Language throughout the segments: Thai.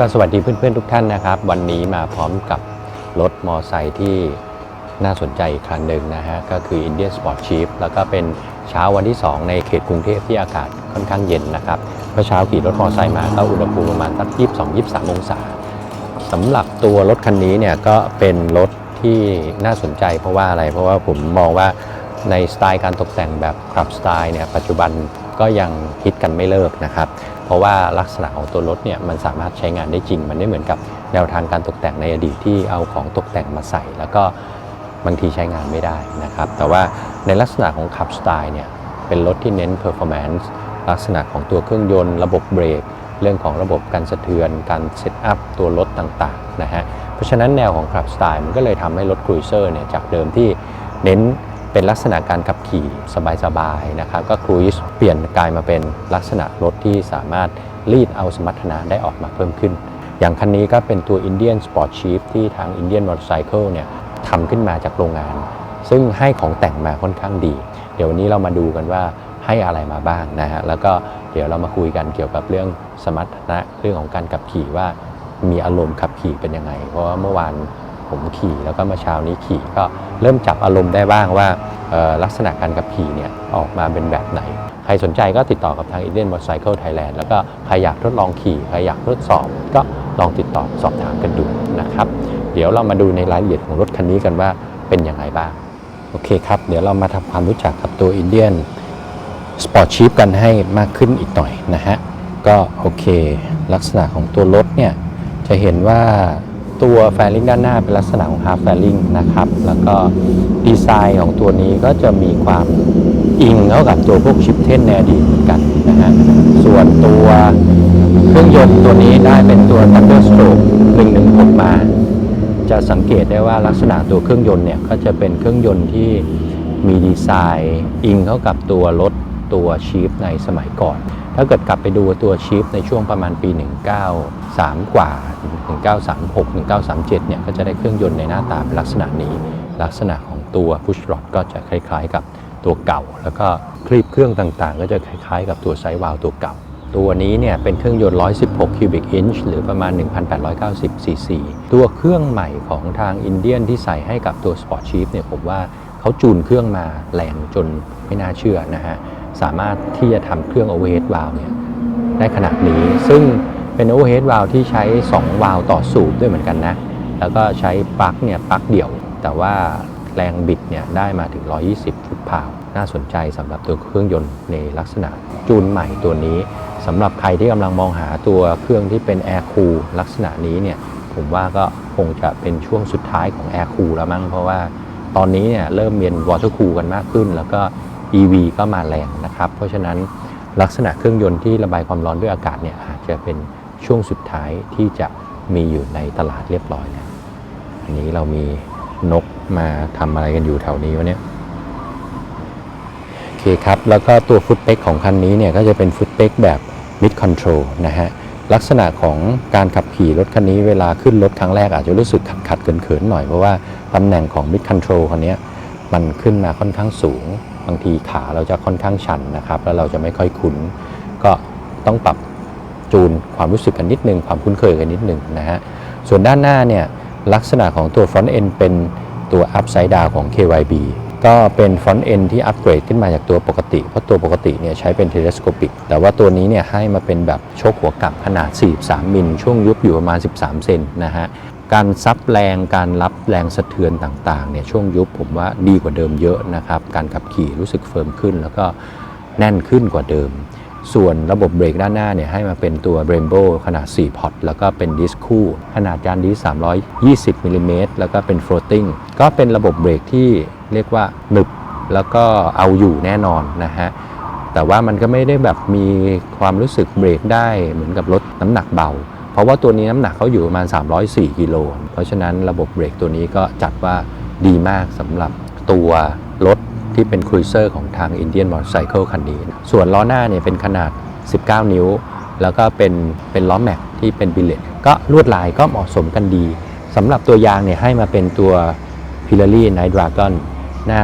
ก็สวัสดีเพื่อนๆทุกท่านนะครับ วันนี้มาพร้อมกับรถมอไซค์ที่น่าสนใจอีกคันหนึ่งนะฮะ ก็คือ Indian Sport Chief แล้วก็เป็นเช้าวันที่ 2 ในเขตกรุงเทพที่อากาศค่อนข้างเย็นนะครับเมื่อเช้าขี่รถมอไซค์มาก็อุณหภูมิประมาณสัก 22-23 องศาสำหรับตัวรถคันนี้เนี่ยก็เป็นรถที่น่าสนใจเพราะว่าอะไรเพราะว่าผมมองว่าในสไตล์การตกแต่งแบบคลับสไตล์เนี่ยปัจจุบัน ก็ยังฮิตกันไม่เลิกนะครับ เพราะว่าลักษณะของตัวรถเนี่ยมันสามารถใช้งานได้จริง มันไม่เหมือนกับแนวทางการตกแต่งในอดีตที่เอาของตกแต่งมาใส่ แล้วก็บางทีใช้งานไม่ได้นะครับ แต่ว่าในลักษณะของขับสไตล์เนี่ยเป็นรถที่เน้น performance ลักษณะของตัวเครื่องยนต์ระบบเบรกเรื่องของระบบการสะเทือน การเซตอัพตัวรถต่างๆนะฮะ เพราะฉะนั้นแนวของขับสไตล์มันก็เลยทำให้รถครูเซอร์เนี่ยจากเดิมที่เน้น เป็นลักษณะการขับขี่สบายๆนะครับก็ครูซเปลี่ยนกลายมาเป็นลักษณะรถที่สามารถรีดเอาสมรรถนะได้ออกมาเพิ่มขึ้น อย่างคันนี้ก็เป็นตัว Indian Sport Chief ที่ทาง Indian Motorcycle เนี่ยทำขึ้นมาจากโรงงาน ซึ่งให้ของแต่งมาค่อนข้างดี เดี๋ยววันนี้เรามาดูกันว่าให้อะไรมาบ้างนะฮะแล้วก็เดี๋ยวเรามาคุยกันเกี่ยวกับเรื่องสมรรถนะเรื่องของการขับขี่ว่ามีอารมณ์ขับขี่เป็นยังไง เพราะว่าเมื่อวาน ผมขี่แล้วก็เมื่อเช้านี้ขี่ก็เริ่มจับอารมณ์ได้บ้างว่าลักษณะการขับขี่เนี่ยออกมาเป็นแบบไหน ใครสนใจก็ติดต่อกับทาง Indian Motorcycle Thailand แล้วก็ใครอยากทดลองขี่ใครอยากทดสอบ ก็ลองติดต่อสอบถามกันดูนะครับ เดี๋ยวเรามาดูในรายละเอียดของรถคันนี้กันว่าเป็นยังไงบ้าง โอเคครับ เดี๋ยวเรามาทำความรู้จักกับตัว Indian Sport Chief กันให้มากขึ้นอีกหน่อยนะฮะ ก็โอเค ลักษณะของตัวรถเนี่ยจะเห็นว่า ตัวแฟลิงด้านหน้าเป็นลักษณะของ half fairing นะครับ แล้วก็ดีไซน์ของตัวนี้ก็จะมีความอิงเข้ากับตัวพวกชิปเทนในอดีตเหมือนกันนะฮะ ส่วนตัวเครื่องยนต์ตัวนี้ได้เป็นตัว Thunder Stroke 116 มา จะสังเกตได้ว่าลักษณะตัวเครื่องยนต์เนี่ย ก็จะเป็นเครื่องยนต์ที่มีดีไซน์อิงเข้ากับตัวรถตัวชีฟในสมัยก่อน ถ้าเกิดกลับไปดูตัวชีฟในช่วงประมาณปี 193 กว่า 1936 1937 เนี่ยก็จะได้เครื่องยนต์ในหน้าตาเป็นลักษณะนี้ ลักษณะของตัวพุชรอดก็จะคล้าย ๆ กับตัวเก่า แล้วก็คลีบเครื่องต่างๆ ก็จะคล้าย ๆ กับตัวไซส์วาล์วตัวเก่า ตัวนี้เนี่ยเป็นเครื่องยนต์ 116 cubic inch หรือประมาณ 1,890 cc ตัวเครื่องใหม่ของทางอินเดียนที่ใส่ให้กับตัว Sport Chief เนี่ยผมว่าเขาจูนเครื่องมาแรงจนไม่น่าเชื่อนะฮะ สามารถที่จะทำเครื่อง overhead valve เนี่ยได้ขนาดนี้ ซึ่งเป็น overhead valve ที่ใช้ 2 วาล์วต่อสูบด้วยเหมือนกันนะ แล้วก็ใช้ปลั๊กเนี่ยปลั๊กเดี่ยว แต่ว่าแรงบิดเนี่ยได้มาถึง 120 ฟุตพาวน่าสนใจสำหรับตัวเครื่องยนต์ในลักษณะจูนใหม่ตัวนี้สำหรับใครที่กำลังมองหาตัวเครื่องที่เป็น Air c o o ลักษณะนี้เนี่ยผมว่าก็คงจะเป็นช่วงสุดท้ายของ Air c o o แล้วมั้งเพราะว่าตอนนี้เนี่ยเริ่มเรียน Water Cool กันมากขึ้น แล้วก็ EV ก็มาแรงนะครับ เพราะฉะนั้นลักษณะเครื่องยนต์ที่ระบายความร้อนด้วยอากาศเนี่ยอาจจะเป็นช่วงสุดท้ายที่จะมีอยู่ในตลาดเรียบร้อยแล้ว อันนี้เรามีนกมาทำอะไรกันอยู่แถวนี้วะเนี่ยโอเคครับ แล้วก็ตัวฟุตเป็กของคันนี้เนี่ยก็จะเป็นฟุตเป็กแบบ mid control นะฮะ ลักษณะของการขับขี่รถคันนี้เวลาขึ้นรถครั้งแรกอาจจะรู้สึกขัดขัดๆเขินๆหน่อย เพราะว่าตำแหน่งของ mid control คันนี้มันขึ้นมาค่อนข้างสูง บางทีขาเราจะค่อนข้างชันนะครับ แล้วเราจะไม่ค่อยคุ้น ก็ต้องปรับจูนความรู้สึกกันนิดนึง ความคุ้นเคยกันนิดนึงนะฮะ ส่วนด้านหน้าเนี่ยลักษณะของตัว front end เป็นตัว upside down ของ KYB ก็เป็น front end ที่อัปเกรดขึ้นมาจากตัวปกติ เพราะตัวปกติเนี่ยใช้เป็น telescopic แต่ว่าตัวนี้เนี่ยให้มาเป็นแบบโชคหัวกลับขนาด 43 มิล ช่วงยุบอยู่ประมาณ 13 เซนนะฮะ การซับแรงการรับแรงสะเทือนต่างๆเนี่ยช่วงยุบผมว่าดีกว่าเดิมเยอะนะครับการขับขี่รู้สึกเฟิร์มขึ้น แล้วก็แน่นขึ้นกว่าเดิม ส่วนระบบเบรกด้านหน้าเนี่ยให้มาเป็นตัว Brembo ขนาด 4 พอตแล้วก็เป็นดิสคู่ ขนาดจานดิส320มิลลิเมตรแล้วก็เป็น floating ก็เป็นระบบเบรกที่เรียกว่าหนึบแล้วก็เอาอยู่แน่นอนนะฮะแต่ว่ามันก็ไม่ได้แบบมีความรู้สึกเบรกได้เหมือนกับรถน้ำหนักเบา ราะว่าตัวนี้น้ำหนักเขาอยู่ประมาณ 304 กิโล เพราะฉะนั้นระบบเบรกตัวนี้ก็จัดว่าดีมากสำหรับตัวรถที่เป็นครูเซอร์ของทาง Indian Motorcycle คันนี้ ส่วนล้อหน้าเนี่ยเป็นขนาด 19 นิ้ว แล้วก็เป็นเป็นล้อแม็กที่เป็นบิลเลตก็ลวดลายก็เหมาะสมกันดีสำหรับตัวยางเนี่ยให้มาเป็นตัว p i l a r i Night Dragon หน้า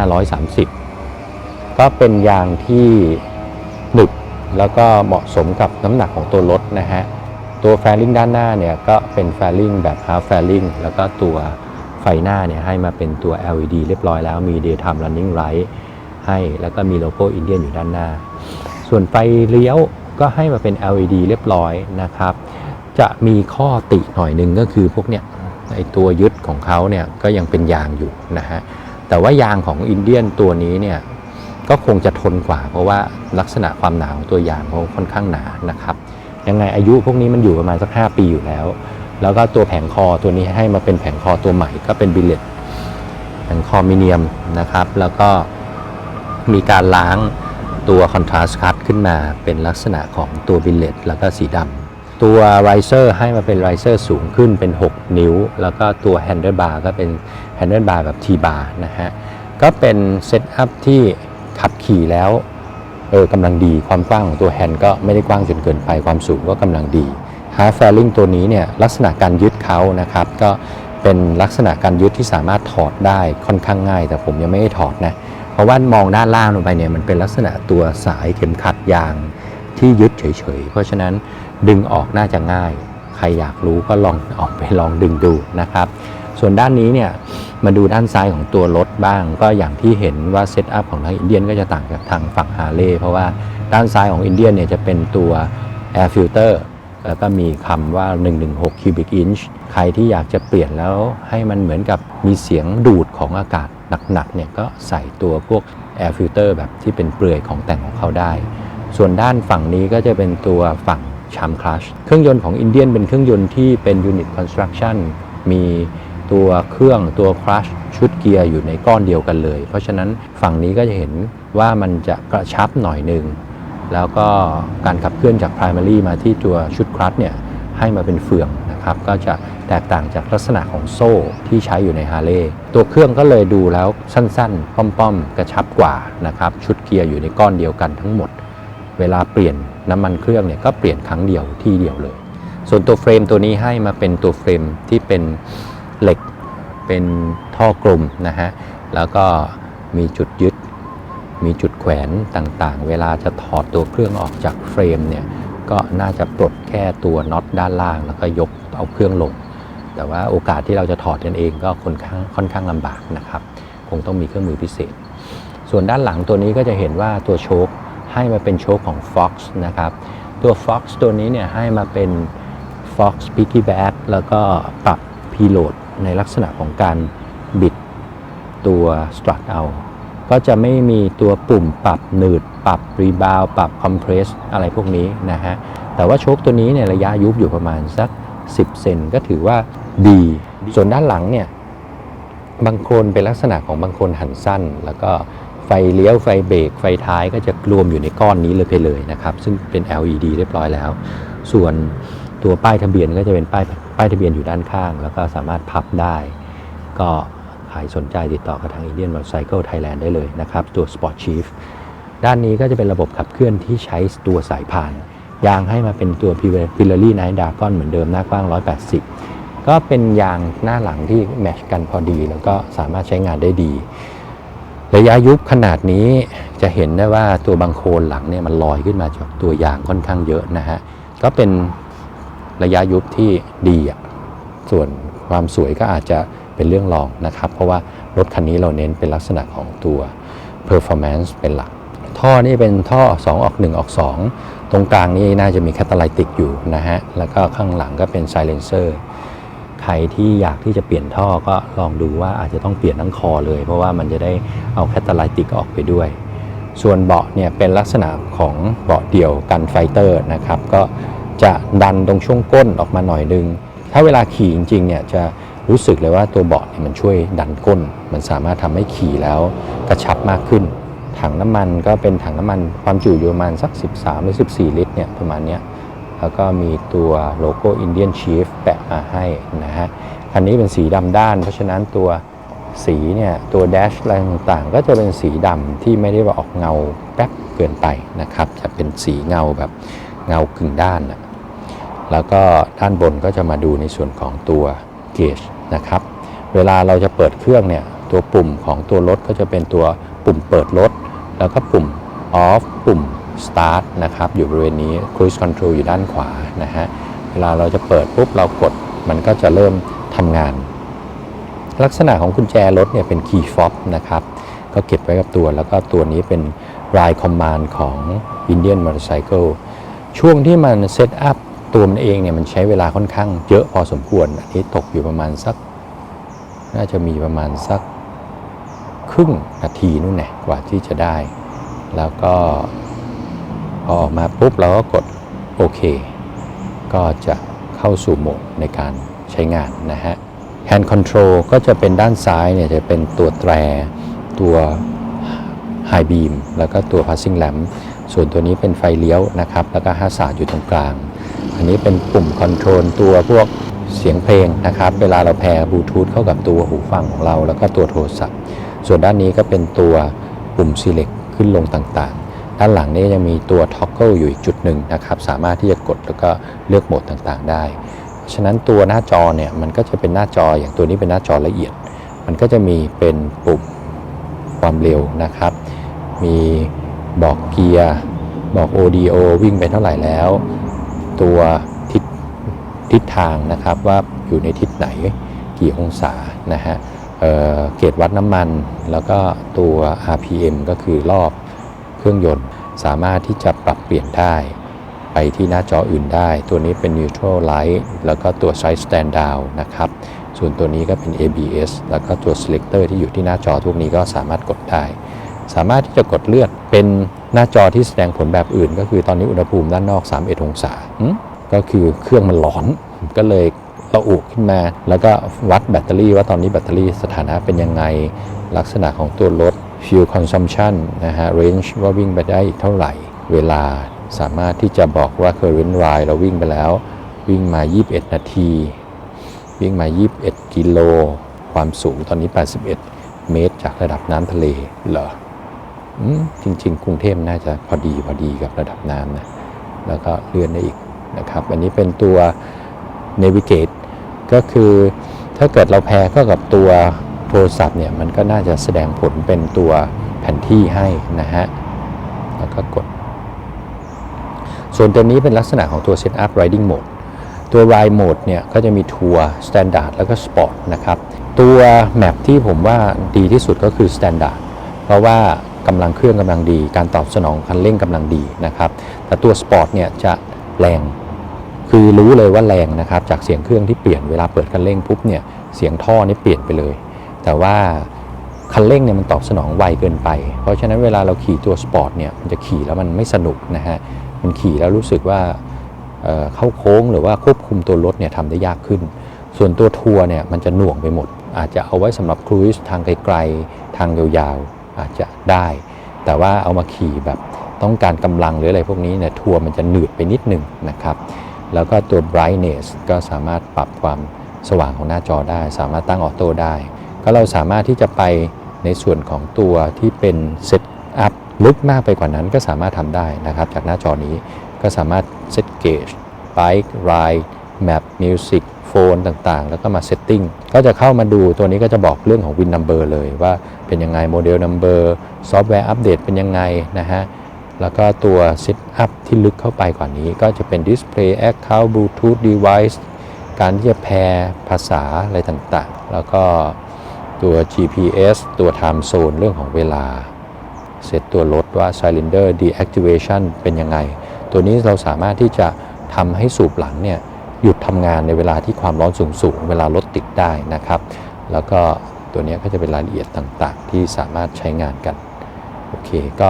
130 ก็เป็นยางที่หนึบแล้วก็เหมาะสมกับน้ำหนักของตัวรถนะฮะ ตัวแฟลิงด้านหน้าเนี่ยก็เป็นแฟลิงแบบ half แฟลิงแล้วก็ตัวไฟหน้าเนี่ยให้มาเป็นตัว LED เรียบร้อยแล้วมี daytime running light ให้แล้วก็มีโลโก้อินเดียนอยู่ด้านหน้า ส่วนไฟเลี้ยวก็ให้มาเป็น LED เรียบร้อยนะครับ จะมีข้อติหน่อยหนึ่งก็คือพวกเนี้ยไอตัวยึดของเขาเนี่ยก็ยังเป็นยางอยู่นะฮะแต่ว่ายางของอินเดียนตัวนี้เนี่ยก็คงจะทนกว่า เพราะว่าลักษณะความหนาของตัวยางเขาค่อนข้างหนานะครับ ยังไงอายุพวกนี้มันอยู่ประมาณสัก 5 ปีอยู่แล้ว แล้วก็ตัวแผงคอตัวนี้ให้มาเป็นแผงคอตัวใหม่ก็เป็นบิลเลตแผงคอมิเนียมนะครับ แล้วก็มีการล้างตัวคอนทราสต์คัตขึ้นมาเป็นลักษณะของตัวบิลเลตแล้วก็สีดำตัวไรเซอร์ให้มาเป็นไรเซอร์สูงขึ้นเป็น 6 นิ้ว แล้วก็ตัวแฮนเดิลบาร์ก็เป็นแฮนเดิลบาร์แบบ T bar นะฮะก็เป็นเซตอัพที่ขับขี่แล้ว ออกำลังดีความกว้างของตัวแฮนด์ก็ไม่ได้กว้างจนเกินไปความสูงก็กำลังดีฮาร์ฟแฟลิงตัวนี้เนี่ยลักษณะการยึดเขานะครับก็เป็นลักษณะการยึดที่สามารถถอดได้ค่อนข้างง่าย แต่ผมยังไม่ได้ถอดนะเพราะว่ามองด้านล่างลงไปเนี่ยมันเป็นลักษณะตัวสายเข็มขัดยางที่ยึดเฉยๆ เพราะฉะนั้นดึงออกน่าจะง่าย ใครอยากรู้ก็ลองออกไปลองดึงดูนะครับ ส่วนด้านนี้เนี่ย มาดูด้านซ้ายของตัวรถบ้าง ก็อย่างที่เห็นว่าเซตอัพของทางอินเดียนก็จะต่างจากทางฝั่งฮาร์เลย์เพราะว่าด้านซ้ายของอินเดียนเนี่ยจะเป็นตัว Air Filter แล้วก็มีคำว่า 116 cubic inch ใครที่อยากจะเปลี่ยนแล้วให้มันเหมือนกับมีเสียงดูดของอากาศหนักๆเนี่ยก็ใส่ตัวพวก Air Filter แบบที่เป็นเปลือยของแต่งของเขาได้ ส่วนด้านฝั่งนี้ก็จะเป็นตัวฝั่งชัมคลัช เครื่องยนต์ของอินเดียนเป็นเครื่องยนต์ที่เป็นยูนิตคอนสตรักชั่นมี ตัวเครื่องตัวคลัชชุดเกียร์อยู่ในก้อนเดียวกันเลย เพราะฉะนั้นฝั่งนี้ก็จะเห็นว่ามันจะกระชับหน่อยหนึ่งแล้วก็การขับเคลื่อนจาก primary มาที่ตัวชุดคลัชเนี่ยให้มาเป็นเฟืองนะครับก็จะแตกต่างจากลักษณะของโซ่ที่ใช้อยู่ในฮาร์เลย์ตัวเครื่องก็เลยดูแล้วสั้นๆ ป้อมๆ กระชับกว่านะครับชุดเกียร์อยู่ในก้อนเดียวกันทั้งหมด เวลาเปลี่ยนน้ำมันเครื่องเนี่ยก็เปลี่ยนครั้งเดียวที่เดียวเลย ส่วนตัวเฟรมตัวนี้ให้มาเป็นตัวเฟรมที่เป็น เหล็กเป็นท่อกลมนะฮะ แล้วก็มีจุดยึด มีจุดแขวนต่างๆ เวลาจะถอดตัวเครื่องออกจากเฟรมเนี่ย ก็น่าจะปลดแค่ตัวน็อตด้านล่าง แล้วก็ยกเอาเครื่องลง แต่ว่าโอกาสที่เราจะถอดกันเองก็ค่อนข้างค่อนข้างลำบากนะครับ คงต้องมีเครื่องมือพิเศษ ส่วนด้านหลังตัวนี้ก็จะเห็นว่าตัวโชคให้มาเป็นโชคของ Fox นะครับ ตัว Fox ตัวนี้เนี่ยให้มาเป็น Fox Piggyback แล้วก็ปรับ Preload ในลักษณะของการบิดตัว strut เอา ก็จะไม่มีตัวปุ่มปรับหนืด ปรับรีบาวปรับคอมเพรสอะไรพวกนี้นะฮะ แต่ว่าโชคตัวนี้เนี่ยระยะยุบอยู่ประมาณสัก 10 เซนก็ถือว่าดี ส่วนด้านหลังเนี่ยบางโคนเป็นลักษณะของบางโคนหันสั้น แล้วก็ไฟเลี้ยวไฟเบรกไฟท้ายก็จะรวมอยู่ในก้อนนี้เลยไปเลยนะครับ ซึ่งเป็น LED เรียบร้อยแล้ว ส่วน ตัวป้ายทะเบียนก็จะเป็นป้ายป้ายทะเบียนอยู่ด้านข้าง แล้วก็สามารถพับได้ ก็ใครสนใจติดต่อกับทาง Indian Motorcycle Thailand ได้เลยนะครับ ตัว Sport Chief ด้านนี้ก็จะเป็นระบบขับเคลื่อนที่ใช้ตัวสายพาน ยางให้มาเป็นตัว Pirelli Night Dragon เหมือนเดิมหน้ากว้าง 180 ก็เป็นยางหน้าหลังที่แมชกันพอดี แล้วก็สามารถใช้งานได้ดี ระยะยุบขนาดนี้จะเห็นได้ว่าตัวบางโคลนหลังเนี่ยมันลอยขึ้นมาจากตัวยางค่อนข้างเยอะนะฮะก็เป็น ระยะยุบที่ดีอะส่วนความสวยก็อาจจะเป็นเรื่องรองนะครับ เพราะว่ารถคันนี้เราเน้นเป็นลักษณะของตัว performance เป็นหลัก ท่อนี่เป็นท่อ 2 ออก 1 ออก 2 ตรงกลางนี่น่าจะมีแคตตาไลติกอยู่นะฮะ แล้วก็ข้างหลังก็เป็น silencer ใครที่อยากที่จะเปลี่ยนท่อก็ลองดูว่าอาจจะต้องเปลี่ยนทั้งคอเลย เพราะว่ามันจะได้เอาแคตตาไลติกออกไปด้วย ส่วนเบาะเนี่ยเป็นลักษณะของเบาะเดี่ยวกันไฟเตอร์นะครับ ก็ จะดันตรงช่วงก้นออกมาหน่อยนึง ถ้าเวลาขี่จริงๆเนี่ยจะรู้สึกเลยว่าตัวเบาะเนี่ยมันช่วยดันก้น มันสามารถทำให้ขี่แล้วกระชับมากขึ้น ถังน้ำมันก็เป็นถังน้ำมันความจุอยู่ประมาณสัก 13 หรือ 14 ลิตรเนี่ยประมาณเนี้ยแล้วก็มีตัวโลโก้ Indian Chief แปะมาให้นะฮะ คันนี้เป็นสีดำด้าน เพราะฉะนั้นตัวสีเนี่ย ตัวแดชอะไรต่างๆ ก็จะเป็นสีดำที่ไม่ได้ว่าออกเงาแป๊บเกินไปนะครับ จะเป็นสีเงาแบบเงากึ่งด้านนะ แล้วก็ด้านบนก็จะมาดูในส่วนของตัวเกจนะครับ เวลาเราจะเปิดเครื่องเนี่ยตัวปุ่มของตัวรถก็จะเป็นตัวปุ่มเปิดรถ แล้วก็ปุ่ม off ปุ่ม start นะครับ อยู่บริเวณนี้ cruise control อยู่ด้านขวานะฮะ เวลาเราจะเปิดปุ๊บเรากดมันก็จะเริ่มทำงาน ลักษณะของกุญแจรถเนี่ยเป็น key fob นะครับ ก็เก็บไว้กับตัวแล้วก็ตัวนี้เป็น ride command ของ Indian Motorcycle ช่วงที่มันเซตอัพ ตัวมันเองเนี่ยมันใช้เวลาค่อนข้างเยอะพอสมควร อันนี้ตกอยู่ประมาณสัก น่าจะมีประมาณสักครึ่งนาทีนู่นแหละกว่าที่จะได้ แล้วก็พอออกมาปุ๊บเราก็กดโอเค ก็จะเข้าสู่โหมดในการใช้งานนะฮะ Hand Control ก็จะเป็นด้านซ้ายเนี่ยจะเป็นตัวแตร ตัว High Beam แล้วก็ตัว Passing Lamp ส่วนตัวนี้เป็นไฟเลี้ยวนะครับ แล้วก็ฮัสซาร์ดอยู่ตรงกลาง นนี้เป็นปุ่มคอนโทรลตัวพวกเสียงเพลงนะครับ เวลาเราแพร์บลูทูธเข้ากับตัวหูฟังของเราแล้วก็ตัวโทรศัพท์ ส่วนด้านนี้ก็เป็นตัวปุ่ม Select ขึ้นลงต่างๆ ด้านหลังนี้ยังมีตัว Toggle อยู่อีกจุดหนึ่งนะครับ สามารถที่จะกดแล้วก็เลือกโหมดต่างๆ ได้ เพราะฉะนั้นตัวหน้าจอเนี่ยมันก็จะเป็นหน้าจออย่างตัวนี้เป็นหน้าจอละเอียด มันก็จะมีเป็นปุ่มความเร็วนะครับ มีบอกเกียร์บอก ODO วิ่งไปเท่าไหร่แล้ว ตัวทิศทิศทางนะครับว่าอยู่ในทิศไหนกี่องศานะฮะเเกจวัดน้ำมัน แล้วก็ตัว RPM ก็คือรอบเครื่องยนต์สามารถที่จะปรับเปลี่ยนได้ไปที่หน้าจออื่นได้ ตัวนี้เป็น neutral light แล้วก็ตัว side stand down นะครับ ส่วนตัวนี้ก็เป็น ABS แล้วก็ตัว selector ที่อยู่ที่หน้าจอทุกนี้ก็สามารถกดได้ สามารถที่จะกดเลือกเป็น หน้าจอที่แสดงผลแบบอื่น ก็คือตอนนี้อุณหภูมิด้านนอก 31 องศาหึก็คือเครื่องมันร้อนก็เลยระอุขึ้นมา แล้วก็วัดแบตเตอรี่ว่าตอนนี้แบตเตอรี่สถานะเป็นยังไง ลักษณะของตัวรถ fuel consumption นะฮะ range ว่าวิ่งไปได้อีกเท่าไหร่ เวลาสามารถที่จะบอกว่า current ride เราวิ่งไปแล้ว วิ่งมา 21 นาที วิ่งมา 21 กิโล ความสูงตอนนี้ 81 เมตรจากระดับน้ำทะเลเหรออืม จริง ๆ กรุงเทพน่าจะพอดีพอดีกับระดับน้ำนะแล้วก็เลื่อนได้อีกนะครับ อันนี้เป็นตัว Navigate ก็คือถ้าเกิดเราแพร์เข้ากับตัวโทรศัพท์เนี่ยมันก็น่าจะแสดงผลเป็นตัวแผนที่ให้นะฮะ แล้วก็กด ส่วนตัวนี้เป็นลักษณะของตัว Setup Riding Mode ตัว Ride Mode เนี่ยก็จะมีทัวร์ Standard แล้วก็ Sport นะครับ ตัวแมปที่ผมว่าดีที่สุดก็คือ Standard เพราะว่า กำลังเครื่องกำลังดี การตอบสนองคันเร่งกำลังดีนะครับ แต่ตัว Sport เนี่ยจะแรง คือรู้เลยว่าแรงนะครับ จากเสียงเครื่องที่เปลี่ยนเวลาเปิดคันเร่งปุ๊บเนี่ยเสียงท่อนี่เปลี่ยนไปเลย แต่ว่าคันเร่งเนี่ยมันตอบสนองไวเกินไป เพราะฉะนั้นเวลาเราขี่ตัวสปอร์ตเนี่ยมันจะขี่แล้วมันไม่สนุกนะฮะ มันขี่แล้วรู้สึกว่าเเข้าโค้งหรือว่าควบคุมตัวรถเนี่ยทำได้ยากขึ้น ส่วนตัวทัวร์เนี่ยมันจะหน่วงไปหมด อาจจะเอาไว้สำหรับครูซทางไกลๆ ทางยาวๆ อาจจะได้ แต่ว่าเอามาขี่แบบต้องการกำลังหรืออะไรพวกนี้เนี่ยทัวร์มันจะหนืดไปนิดนึงนะครับ แล้วก็ตัว brightness ก็สามารถปรับความสว่างของหน้าจอได้ สามารถตั้งออโต้ได้ ก็เราสามารถที่จะไปในส่วนของตัวที่เป็นเซตอัพลึกมากไปกว่านั้นก็สามารถทำได้นะครับ จากหน้าจอนี้ก็สามารถเซตเกจ bike ride map music นต่างๆ แล้วก็มา setting ก็จะเข้ามาดูตัวนี้ก็จะบอกเรื่องของ win number เลยว่าเป็นยังไงโมเดล number ซอฟต์แวร์อัปเดตเป็นยังไงนะฮะแล้วก็ตัว Set Up ที่ลึกเข้าไปกว่านี้ ก็จะเป็น Display Account Bluetooth Device การที่จะแพร์ภาษาอะไรต่างๆ แล้วก็ตัว GPS ตัว Time Zone เรื่องของเวลาเซตตัวรถว่า Cylinder Deactivation เป็นยังไง ตัวนี้เราสามารถที่จะทำให้สูบหลังเนี่ย หยุดทำงานในเวลาที่ความร้อนสูงๆ เวลารถติดได้นะครับ แล้วก็ตัวนี้ก็จะเป็นรายละเอียดต่างๆ ที่สามารถใช้งานกันโอเคก็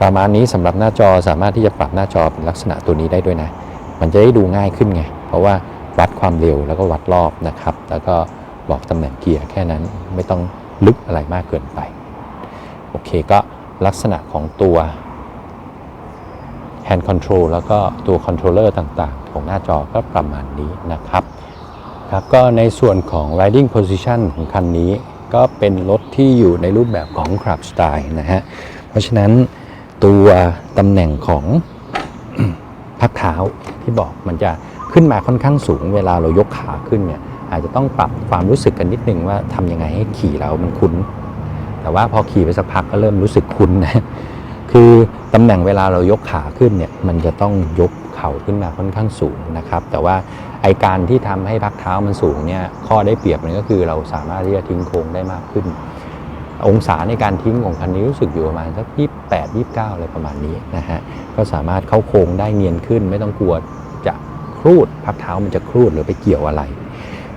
ประมาณนี้สำหรับหน้าจอสามารถที่จะปรับหน้าจอเป็นลักษณะตัวนี้ได้ด้วยนะ มันจะได้ดูง่ายขึ้นไง เพราะว่าวัดความเร็วแล้วก็วัดรอบนะครับ แล้วก็บอกตำแหน่งเกียร์แค่นั้นไม่ต้องลึกอะไรมากเกินไปโอเคก็ลักษณะของตัว hand control แล้วก็ตัว controller ต่างๆ ของหน้าจอก็ประมาณนี้นะครับครับก็ในส่วนของ riding position ของคันนี้ก็เป็นรถที่อยู่ในรูปแบบของ club style นะฮะ เพราะฉะนั้นตัวตำแหน่งของพักเท้าที่บอกมันจะขึ้นมาค่อนข้างสูงเวลาเรายกขาขึ้นเนี่ยอาจจะต้องปรับความรู้สึกกันนิดนึงว่าทำยังไงให้ขี่แล้วมันคุ้น แต่ว่าพอขี่ไปสักพักก็เริ่มรู้สึกคุ้นนะ คือตำแหน่งเวลาเรายกขาขึ้นเนี่ยมันจะต้องยกเข่าขึ้นมาค่อนข้างสูงนะครับ แต่ว่าไอการที่ทำให้พักเท้ามันสูงเนี่ยข้อได้เปรียบมันก็คือเราสามารถที่จะทิ้งโค้งได้มากขึ้น องศาในการทิ้งของคันนี้รู้สึกอยู่ประมาณสัก28 29อะไรประมาณนี้นะฮะก็สามารถเข้าโค้งได้เนียนขึ้น ไม่ต้องกลัวจะครูดพักเท้ามันจะครูดหรือไปเกี่ยวอะไร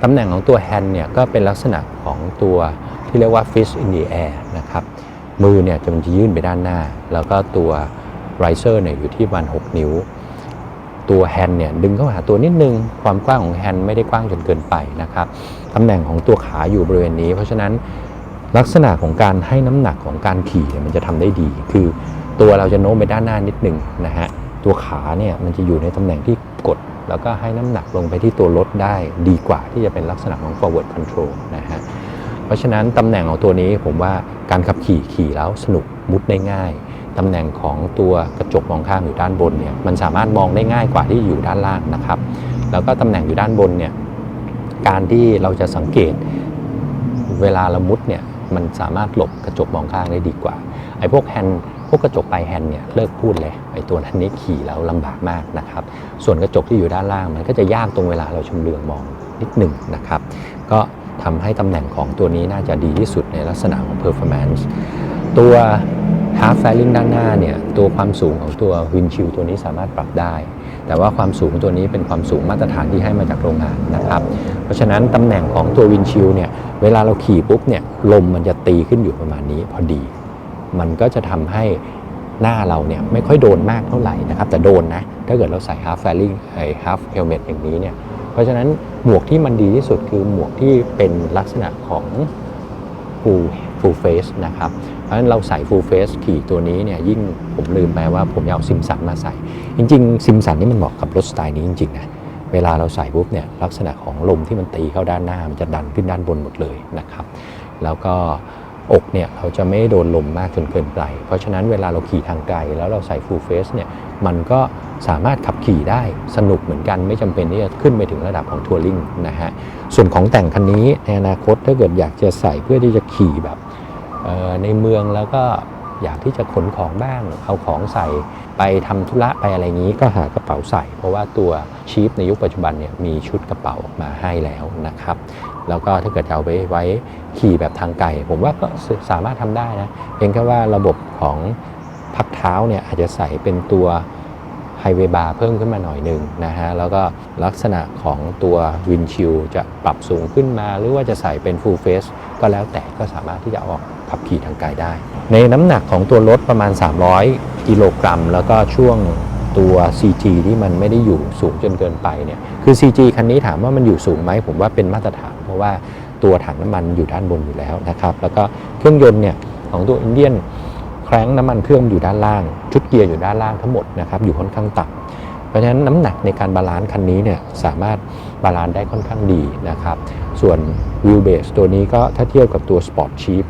ตำแหน่งของตัวแฮนด์เนี่ยก็เป็นลักษณะของตัวที่เรียกว่า fish in the air นะครับ มือเนี่ยจะมันจะยื่นไปด้านหน้า แล้วก็ตัวไรเซอร์เนี่ยอยู่ที่ประมาณ6นิ้ว ตัวแฮนด์เนี่ยดึงเข้าหาตัวนิดนึง ความกว้างของแฮนด์ไม่ได้กว้างจนเกินไปนะครับตำแหน่งของตัวขาอยู่บริเวณนี้ เพราะฉะนั้นลักษณะของการให้น้ำหนักของการขี่เนี่ยมันจะทำได้ดี คือตัวเราจะโน้มไปด้านหน้านิดนึงนะฮะตัวขาเนี่ยมันจะอยู่ในตำแหน่งที่กด แล้วก็ให้น้ำหนักลงไปที่ตัวรถได้ดีกว่าที่จะเป็นลักษณะของ forward control นะฮะ เพราะฉะนั้นตำแหน่งของตัวนี้ผมว่าการขับขี่ขี่แล้วสนุกมุดได้ง่ายตำแหน่งของตัวกระจกมองข้างอยู่ด้านบนเนี่ยมันสามารถมองได้ง่ายกว่าที่อยู่ด้านล่างนะครับ แล้วก็ตำแหน่งอยู่ด้านบนเนี่ยการที่เราจะสังเกตเวลาเรามุดเนี่ยมันสามารถหลบกระจกมองข้างได้ดีกว่าไอ้พวกแฮนพวกกระจกปลายแฮนเนี่ยเลิกพูดเลยไอ้ตัวนั้นนี่ขี่แล้วลำบากมากนะครับ ส่วนกระจกที่อยู่ด้านล่างมันก็จะยากตรงเวลาเราชมเลืองมองนิดหนึ่งนะครับ ก็ ทำให้ตำแหน่งของตัวนี้น่าจะดีที่สุดในลักษณะของ performance ตัว half fairing ด้านหน้าเนี่ยตัวความสูงของตัววินชิลตัวนี้สามารถปรับได้ แต่ว่าความสูงตัวนี้เป็นความสูงมาตรฐานที่ให้มาจากโรงงานนะครับ เพราะฉะนั้นตำแหน่งของตัววินชิลเนี่ยเวลาเราขี่ปุ๊บเนี่ยลมมันจะตีขึ้นอยู่ประมาณนี้พอดี มันก็จะทำให้หน้าเราเนี่ยไม่ค่อยโดนมากเท่าไหร่นะครับ แต่โดนนะ ถ้าเกิดเราใส่ half fairing ไอ้ half helmet อย่างนี้เนี่ย เพราะฉะนั้นหมวกที่มันดีที่สุดคือหมวกที่เป็นลักษณะของ full full face นะครับ เพราะฉะนั้นเราใส่ full face ขี่ตัวนี้เนี่ยยิ่งผมลืมไปว่าผมเอาซิมสันมาใส่ จริงๆซิมสันนี่มันเหมาะกับรถสไตล์นี้จริงๆนะเวลาเราใส่ปุ๊บเนี่ยลักษณะของลมที่มันตีเข้าด้านหน้ามันจะดันขึ้นด้านบนหมดเลยนะครับ แล้วก็ อกเนี่ยเราจะไม่โดนลมมากจนเกินไป เพราะฉะนั้นเวลาเราขี่ทางไกลแล้วเราใส่ full face เนี่ยมันก็สามารถขับขี่ได้สนุกเหมือนกันไม่จำเป็นที่จะขึ้นไปถึงระดับของทัวริงนะฮะส่วนของแต่งคันนี้ในอนาคตถ้าเกิดอยากจะใส่เพื่อที่จะขี่แบบในเมืองแล้วก็อยากที่จะขนของบ้าง เอาของใส่ไปทำธุระไปอะไรงี้ก็หากระเป๋าใส่ เพราะว่าตัวชีฟในยุคปัจจุบันเนี่ยมีชุดกระเป๋ามาให้แล้วนะครับ แล้วก็ถ้าเกิดจะเอาไว้ไว้ขี่แบบทางไกลผมว่าก็สามารถทำได้นะเพียงแค่ว่าระบบของพักเท้าเนี่ยอาจจะใส่เป็นตัวไฮเวย์บาร์เพิ่มขึ้นมาหน่อยหนึ่งนะฮะแล้วก็ลักษณะของตัววินชิลจะปรับสูงขึ้นมา หรือว่าจะใส่เป็นฟูลเฟสก็แล้วแต่ก็สามารถที่จะออกขับขี่ทางไกลได้ ในน้ำหนักของตัวรถประมาณ 300 กิโลกรัม แล้วก็ช่วงตัว CG ที่มันไม่ได้อยู่สูงจนเกินไปเนี่ยคือ CG คันนี้ถามว่ามันอยู่สูงไหมผมว่าเป็นมาตรฐาน ราะว่าตัวถังน้ำมันอยู่ด้านบนอยู่แล้วนะครับแล้วก็เครื่องยนต์เนี่ยของตัวอินเดียนแคร้งน้ำมันเครื่องอยู่ด้านล่าง ชุดเกียร์อยู่ด้านล่างทั้งหมดนะครับอยู่ค่อนข้างต่ำเพราะฉะนั้นน้ำหนักในการบาลานซ์คันนี้เนี่ยสามารถบาลานซ์ได้ค่อนข้างดีนะครับส่วนวิวเบสตัวนี้ก็ถ้าเทียบกับตัวสปอร์ตชีฟ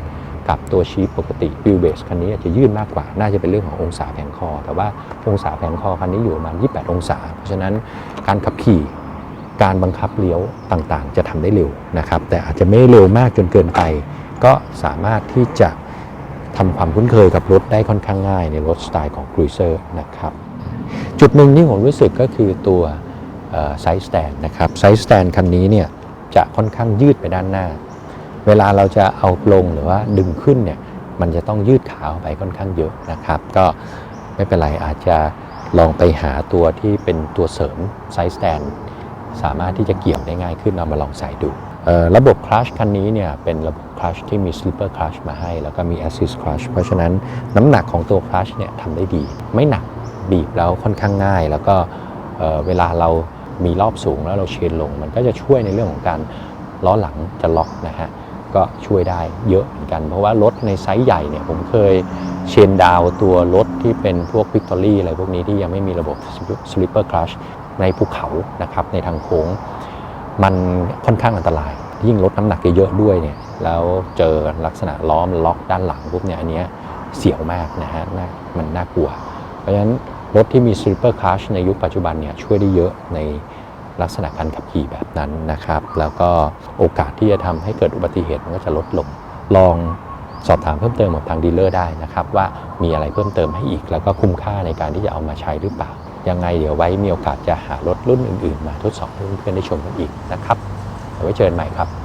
กับตัวชีฟปกติวิวเบสคันนี้อาจจะยืดมากกว่าน่าจะเป็นเรื่องขององศาแผงคอ แต่ว่าองศาแผงคอคันนี้อยู่ประมาณ 28 องศา เพราะฉะนั้นการขับขี่ การบังคับเลี้ยวต่างๆ จะทำได้เร็วนะครับ แต่อาจจะไม่เร็วมากจนเกินไป ก็สามารถที่จะทำความคุ้นเคยกับรถได้ค่อนข้างง่ายในรถสไตล์ของครูเซอร์นะครับ จุดหนึ่งที่ผมรู้สึกก็คือตัวไซส์สแตนนะครับไซส์สแตนคันนี้เนี่ยจะค่อนข้างยืดไปด้านหน้า เวลาเราจะเอาลงหรือว่าดึงขึ้นเนี่ยมันจะต้องยืดขาออกไปค่อนข้างเยอะนะครับ ก็ไม่เป็นไรอาจจะลองไปหาตัวที่เป็นตัวเสริมไซส์สแตน สามารถที่จะเกี่ยวได้ง่ายขึ้นเอามาลองใส่ดู ระบบคลัชคันนี้เนี่ยเป็นระบบคลัชที่มี slipper clutch มาให้ แล้วก็มี assist clutch เพราะฉะนั้นน้ำหนักของตัวคลัชเนี่ยทำได้ดี ไม่หนักบีบแล้วค่อนข้างง่าย แล้วก็เอ่อเวลาเรามีรอบสูงแล้วเราเชนลง มันก็จะช่วยในเรื่องของการล้อหลังจะล็อกนะฮะก็ช่วยได้เยอะเหมือนกัน เพราะว่ารถในไซส์ใหญ่เนี่ยผมเคยเชนดาวตัวรถที่เป็นพวก Victory อะไรพวกนี้ที่ยังไม่มีระบบ slipper clutch ในภูเขานะครับในทางโค้ง มันค่อนข้างอันตราย ยิ่งลดน้ำหนักเยอะๆด้วยเนี่ยแล้วเจอลักษณะล้อมล็อกด้านหลังปุ๊บเนี่ยอันเนี้ยเสียวมากนะฮะน่ามันน่ากลัว เพราะฉะนั้นรถที่มี slipper clutch ในยุคปัจจุบันเนี่ยช่วยได้เยอะในลักษณะการขับขี่แบบนั้นนะครับ แล้วก็โอกาสที่จะทำให้เกิดอุบัติเหตุมันก็จะลดลง ลองสอบถามเพิ่มเติมกับทางดีลเลอร์ได้นะครับ ว่ามีอะไรเพิ่มเติมให้อีก แล้วก็คุ้มค่าในการที่จะเอามาใช้หรือเปล่า ยังไงเดี๋ยวไว้มีโอกาสจะหารถรุ่นอื่นๆ มาทดสอบให้เพื่อนๆได้ชมกันอีกนะครับไว้เจอกันใหม่ครับ